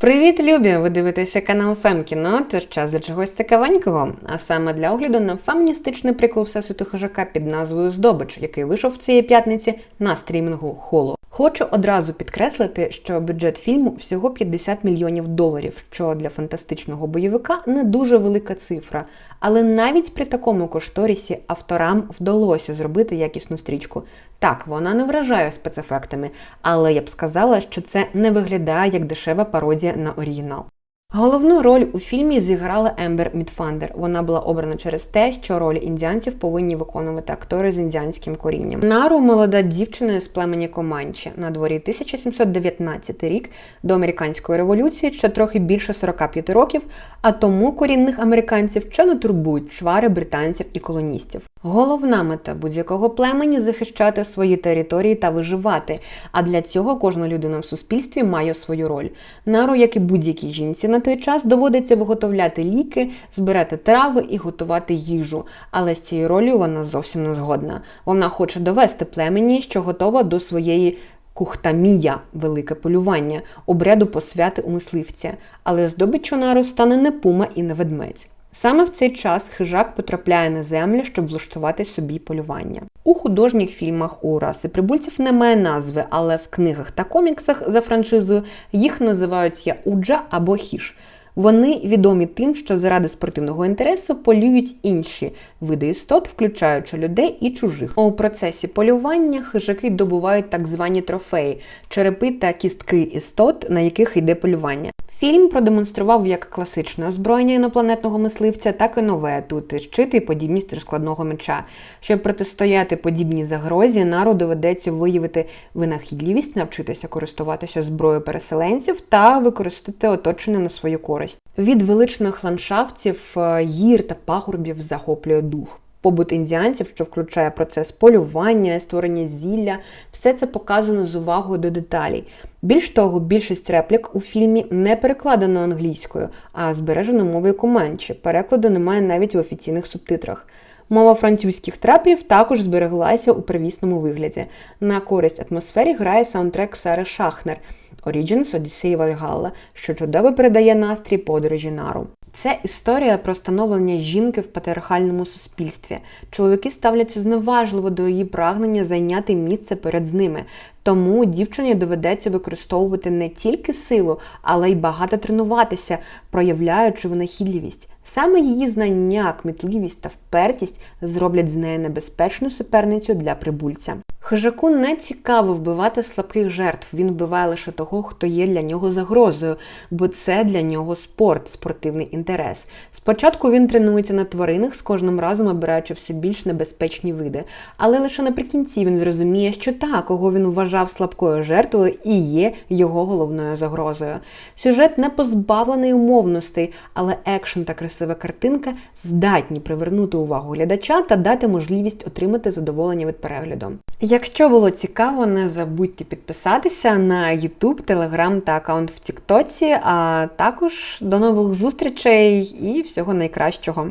Привіт, любі! Ви дивитеся канал Фемкіно, тож час для чогось цікавенького, а саме для огляду на феміністичний прикол Всесвіту хижака під назвою Здобич, який вийшов цієї п'ятниці на стрімінгу Холо. Хочу одразу підкреслити, що бюджет фільму всього 50 мільйонів доларів, що для фантастичного бойовика не дуже велика цифра. Але навіть при такому кошторісі авторам вдалося зробити якісну стрічку. Так, вона не вражає спецефектами, але я б сказала, що це не виглядає як дешева пародія на оригінал. Головну роль у фільмі зіграла Ембер Мідфандер. Вона була обрана через те, що ролі індіанців повинні виконувати актори з індіанським корінням. Нару молода дівчина з племені Команчі. На дворі 1719 рік до американської революції ще трохи більше 45 років, а тому корінних американців ще не турбують чвари британців і колоністів. Головна мета будь-якого племені захищати свої території та виживати. А для цього кожна людина в суспільстві має свою роль. Нару, як і будь-якій жінці на той час, доводиться виготовляти ліки, збирати трави і готувати їжу. Але з цією ролью вона зовсім не згодна. Вона хоче довести племені, що готова до своєї. Кухтамія велике полювання, обряду посвяти у мисливця, але здобиччю нару стане не пума і не ведмедь. Саме в цей час хижак потрапляє на землю, щоб влаштувати собі полювання. У художніх фільмах у раси прибульців немає назви, але в книгах та коміксах за франшизою їх називають Яуджа або Хіш. Вони відомі тим, що заради спортивного інтересу полюють інші види істот, включаючи людей і чужих. У процесі полювання хижаки добувають так звані трофеї черепи та кістки істот, на яких йде полювання. Фільм продемонстрував як класичне озброєння інопланетного мисливця, так і нове тут щити і подібність розкладного меча. Щоб протистояти подібній загрозі, нару доведеться виявити винахідливість, навчитися користуватися зброєю переселенців та використати оточення на свою користь. Від величних ландшафтів, е, гір та пагорбів захоплює дух. Побут індіанців, що включає процес полювання, створення зілля, все це показано з увагою до деталей. Більш того, більшість реплік у фільмі не перекладено англійською, а збережено мовою команчі. Перекладу немає навіть в офіційних субтитрах. Мова французьких трапів також збереглася у первісному вигляді. На користь атмосфері грає саундтрек Сари Шахнер Origins Odyssey Valhalla, що чудово передає настрій подорожі нару. Це історія про становлення жінки в патріархальному суспільстві. Чоловіки ставляться зневажливо до її прагнення зайняти місце перед ними. Тому дівчині доведеться використовувати не тільки силу, але й багато тренуватися, проявляючи винахідливість. Саме її знання, кмітливість та впертість зроблять з неї небезпечну суперницю для прибульця. Хижаку не цікаво вбивати слабких жертв, він вбиває лише того, хто є для нього загрозою, бо це для нього спорт, спортивний інтерес. Спочатку він тренується на тваринах, з кожним разом обираючи все більш небезпечні види, але лише наприкінці він зрозуміє, що та, кого він вважав слабкою жертвою, і є його головною загрозою. Сюжет не позбавлений умовностей, але екшен та красива картинка здатні привернути увагу глядача та дати можливість отримати задоволення від перегляду. Якщо було цікаво, не забудьте підписатися на YouTube, Telegram та аккаунт в Тіктоці, а також до нових зустрічей і всього найкращого.